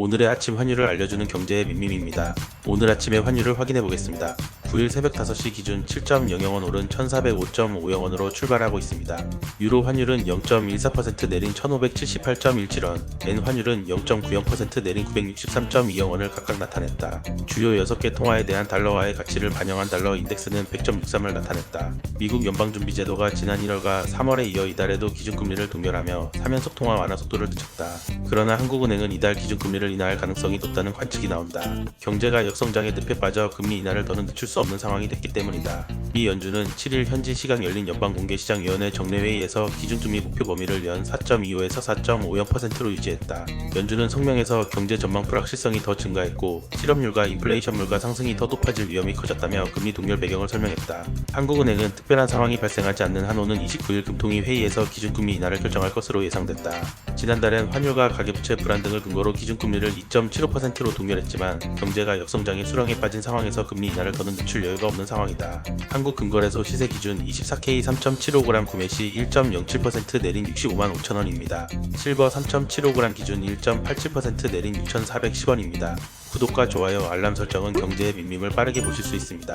오늘의 아침 환율을 알려주는 경제의 민민입니다. 오늘 아침의 환율을 확인해 보겠습니다. 9일 새벽 5시 기준 7.00원 오른 1,405.50원으로 출발하고 있습니다. 유로 환율은 0.14% 내린 1,578.17원, 엔 환율은 0.90% 내린 963.20원을 각각 나타냈다. 주요 6개 통화에 대한 달러와의 가치를 반영한 달러 인덱스는 100.63을 나타냈다. 미국 연방준비제도가 지난 1월과 3월에 이어 이달에도 기준금리를 동결하며 3연속 통화 완화 속도를 늦췄다. 그러나 한국은행은 이달 기준금리를 인하할 가능성이 높다는 관측이 나온다. 경제가 역성장의 늪에 빠져 금리 인하를 더는 늦출 수 없는 상황이 됐기 때문이다. 미 연준은 7일 현지 시각 열린 연방공개시장위원회 정례회의에서 기준금리 목표 범위를 연 4.25에서 4.50%로 유지했다. 연준은 성명에서 경제 전망 불확실성이 더 증가했고 실업률과 인플레이션물가 상승이 더 높아질 위험이 커졌다며 금리 동결 배경을 설명했다. 한국은행은 특별한 상황이 발생하지 않는 한오는 29일 금통위 회의에서 기준금리 인하를 결정할 것으로 예상됐다. 지난달엔 환율과 가계부채 불안 등을 근거로 기준금리를 2.75%로 동결했지만 경제가 역성장의 수렁에 빠진 상황에서 금리 인하를 더는 늦출 여유가 없는 상황이다. 한국금거래소 시세 기준 24K 3.75g 구매 시 1.07% 내린 65만 5천원입니다. 실버 3.75g 기준 1.87% 내린 6,410원입니다. 구독과 좋아요, 알람 설정은 경제의 민밈을 빠르게 보실 수 있습니다.